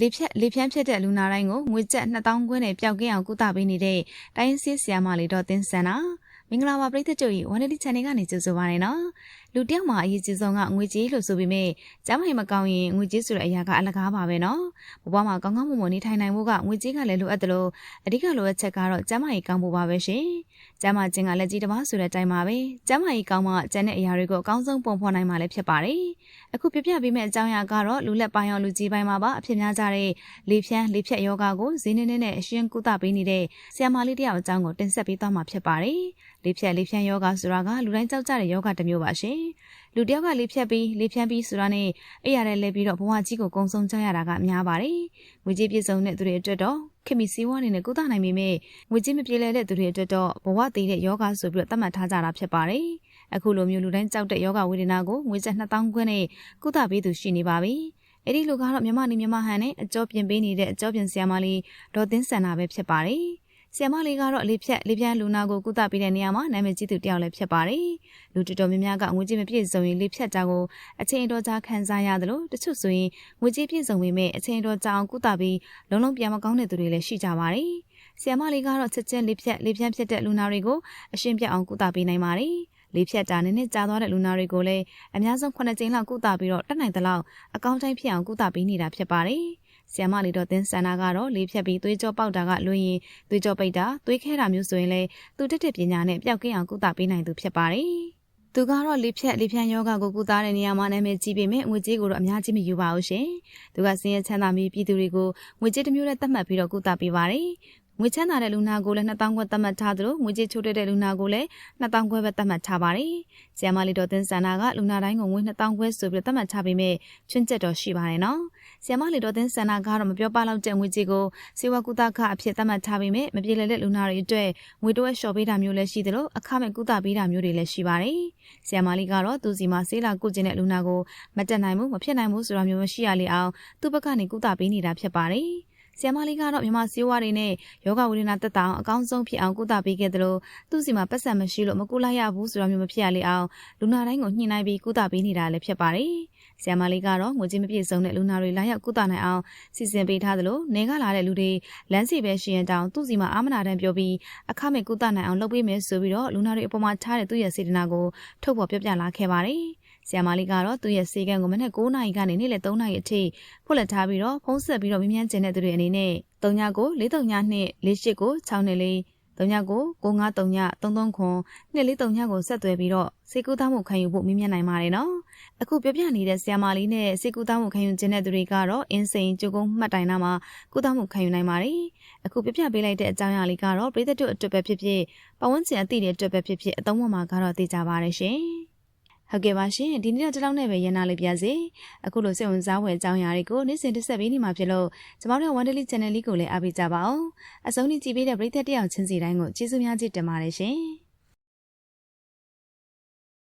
လေဖြတ်လေဖြန်းဖြစ်တဲ့လူနာတိုင်းကိုငွေကျပ်2000ခွဲနဲ့ပျောက်ကင်းအောင်ကုသပေးနေတဲ့တိုင်းစစ်ဆီယာမလေးတော့တင်ဆန်တာမင်္ဂလာပါပရိသတ်တို့ရေဝန်ဒီ channel ကနေကြိုဆိုပါရနော်လူတယောက်မှာအရေးကြီးဆုံးကငွေကြေးလို့ဆိုပေမဲ့ကျမ်းမာရေးမကောင်းရင်ငွေကြေးဆိုတဲ့အရာကအလကားပါပဲနော်ဘဝမှာကောင်းကောင်းမွန်မွန်နေထိုင်နိုင်ဖို့ကငွေကြေးကလည်းလိုအပ်တယ်လို့အဓိကလိုအပ်ချက်ကတော့ကျမ်းမာရေးကောင်းဖို့ပါပဲရှင်ကျမ်းမာခြင်းကလက်ကြီးတစ်ပါးဆိုတဲ့အတိုင်းပါပဲကျမ်းမာရေးကောင်းမှကျန်တဲ့အရာတွေကိုအကောင်းဆုံးပုံဖော်နိုင်မှာလည်းဖြစ်ပါတယ် အခုပြပြပေးမယ့်အကြောင်းအရာကတော့လူလက်ပိုင်းရောလူကြီးပိုင်းမှာပါအဖြစ်များကြတဲ့လေဖြန်းလေဖြတ်ယောဂကိုဈေးနှင်းနဲ့အရှင်းကုသပေးနေတဲ့ဆရာမလေးတယောက်အကြောင်းကိုတင်ဆက်ပေးသွားမှာဖြစ်ပါတယ်လေဖြတ်လေဖြန်းယောဂဆိုတာကလူတိုင်းကြောက်ကြတဲ့ယောဂတစ်မျိုးပါရှင်လူတယောက်ကလေဖြတ်ပြီးလေဖြန်းပြီးဆိုတာနဲ့အဲ့ရတဲ့လဲပြီးတော့ဘဝကြီးကိုကုံဆုံးကြရတာကအများပါတယ်ငွေကြေးပြည့်စုံတဲ့သူတွေအတွက်တော့ခင်မီစီးဝါးနေနဲ့ကုသနိုင်ပေမဲ့ငွေကြေးမပြေလည်တဲ့သူတွေအတွက်တော့ဘဝတည်တဲ့ယောဂဆိုပြီးတော့သတ်မှတ်ထားကြတာဖြစ်ပါတယ် အခုလိုမျိုးလူတိုင်းကြောက်တဲ့ယောဂဝေဒနာကိုငွေကျပ်2000ခွဲနဲ့ကုသပေးသူရှိနေပါပြီအဲ့ဒီလူကတော့မြမနေမြမဟန်နဲ့အကျော်ပြင်ပေးနေတဲ့အကျော်ပြင်ဆရာမလေးဒေါ်သင်းဆန္နာပဲဖြစ်ပါတယ်။ဆီယမလေးကတော့လေဖြတ်လေပြန်းလူနာကိုကုသပေးတဲ့နေရာမှာနာမည်ကြီးသူတယောက်လည်းဖြစ်ပါတယ်။လူတော်တော်များများကငွေကြေးမပြည့်စုံရင်လေဖြတ်တာကိုအချိန်တော်ကြာခံစားရတယ်လို့တချို့ဆိုရင်ငွေကြေးပြည့်စုံပေမဲ့အချိန်တော်ကြာအောင်ကုသပြီးလုံးလုံးပြန်မကောင်းတဲ့သူတွေလည်းရှိကြပါတယ်။ဆီယမလေးကတော့ချက်ချင်းလေဖြတ်လေပြန်းဖြစ်တဲ့လူနာတွေကိုအရှင်းပြအောင်ကုသပေးနိုင်ပါတယ်။ လေးဖြတ်တာနဲ့နဲ့ကြာသွားတဲ့လူနာတွေကိုလည်းအများဆုံး9ကြိမ်လောက်ကုသပြီးတော့တက်နိုင်တဲ့လောက်အကောင့်တိုင်းဖြစ်အောင်ကုသပေးနေတာဖြစ်ပါတယ်။ဆီယမလေးတော့တင်းဆန္ဒကတော့လေးဖြတ်ပြီးသွေးကြောပေါက်တာကလွင်ရင်သွေးကြောပိတ်တာသွေးခဲတာမျိုးဆိုရင်လည်းသူတက်တဲ့ပညာနဲ့ပျောက်ကင်းအောင်ကုသပေးနိုင်သူဖြစ်ပါတယ်။သူကတော့လေဖြတ်လေဖြန်းယောဂကိုကုသတဲ့နေရာမှာနာမည်ကြီးပေမဲ့ငွေကြေးကိုတော့အများကြီးမယူပါဘူးရှင်။သူကစင်ရချမ်းသာပြီးပြည်သူတွေကိုငွေကြေးတစ်မျိုးနဲ့သတ်မှတ်ပြီးတော့ကုသပေးပါတယ် ငွေချမ်းသာတဲ့လူနာကိုလည်း2000ခွဲသတ်မှတ်ထားသလိုငွေကြေးချိုးတဲ့လူနာကိုလည်း2000ခွဲပဲသတ်မှတ်ထားပါတယ်။ဆီယမလီတော်တင်ဆန္ဒကလူနာတိုင်းကိုငွေ2000ခွဲဆိုပြီးသတ်မှတ်ထားပေမဲ့ချွင်းချက်တော့ရှိပါတယ်နော်။ဆီယမလီတော်တင်ဆန္ဒကတော့မပြောပလောက်တဲ့ငွေကြေးကိုစေဝကုသခအဖြစ်သတ်မှတ်ထားပေမဲ့မပြေလည်တဲ့လူနာတွေအတွက်ငွေတိုးဝဲလျှော်ပေးတာမျိုးလည်းရှိသလိုအခမဲ့ကုသပေးတာမျိုးတွေလည်းရှိပါတယ်။ဆီယမလီကတော့သူစီမှာဆေးလာကုကျင်တဲ့လူနာကိုမတက်နိုင်ဘူးမဖြစ်နိုင်ဘူးဆိုတာမျိုးမရှိရလေအောင်သူ့ဘက်ကနေကုသပေးနေတာဖြစ်ပါတယ်။ ဆီယမလေးကတော့မြမစီးဝါးတွေနဲ့ယောဂဝေဒနာတက်တောင်အကောင်းဆုံးဖြစ်အောင်ကုသပေးခဲ့တယ်လို့သူ့စီမှာပတ်စံမရှိလို့မကုလိုက်ရဘူးဆိုတာမျိုးမဖြစ်ရလေအောင်လူနာတိုင်းကိုညှိနှိုင်းပြီးကုသပေးနေတာလည်းဖြစ်ပါတယ်။ဆီယမလေးကတော့ငွေကြေးမပြည့်စုံတဲ့လူနာတွေလာရောက်ကုသနိုင်အောင်စီစဉ်ပေးထားသလိုနေကလာတဲ့လူတွေလမ်းစီပဲရှင်ရင်တောင်သူ့စီမှာအာမနာတန်းပြောပြီးအခမဲ့ကုသနိုင်အောင်လုပ်ပေးမယ်ဆိုပြီးတော့လူနာတွေအပေါ်မှာထားတဲ့သူ့ရဲ့စေတနာကိုထုတ်ဖော်ပြောပြလာခဲ့ပါတယ်။ ဆီယမလေးကတော့သူ့ရဲ့စေကံကိုမနေ့9နာရီကနေနေ့လယ်3နာရီအထိဖွက်လက်ထားပြီးတော့ဖုံးဆက်ပြီးတော့မြ мян ကျင်တဲ့သူတွေအနေနဲ့3ညကို4 3ည2 4 8ကို6နဲ့လေး3ညကို953ည33ခွန်243ညကိုဆက်သွယ်ပြီးတော့စေကူသားမှုခံယူဖို့မြ мян နိုင်ပါတယ်နော်အခုပြပြနေတဲ့ဆီယမလေးနဲ့စေကူသားမှုခံယူခြင်းတဲ့သူတွေကတော့အင်းစိန်ကျုပ်ကုန်းမှတ်တိုင်နာမှာကုသမှုခံယူနိုင်ပါတယ်အခုပြပြပေးလိုက်တဲ့အကြောင်းအရာလေးကတော့ပြည်သက်တို့အတွက်ပဲဖြစ်ဖြစ်ပဝန်းကျင်အသည့်တွေအတွက်ပဲဖြစ်ဖြစ်အသုံးဝင်မှာကတော့သိကြပါရရှင် ဟုတ်ကဲ့ပါရှင်ဒီနေ့တော့ဒီလောက်နဲ့ပဲရန်နာလေးပြစေအခုလိုစိတ်ဝင်စားဖွယ်အကြောင်းအရာတွေကိုနေ့စဉ်တစ်ဆက်ပေးနေမှာဖြစ်လို့ကျမတို့ One Daily Channel လေးကိုလည်းအားပေးကြပါအောင်အဆုံးထိကြည့်ပေးတဲ့ပရိသတ်တယောက်ချင်းစီတိုင်းကိုကျေးဇူးများကြီးတင်ပါတယ်ရှင်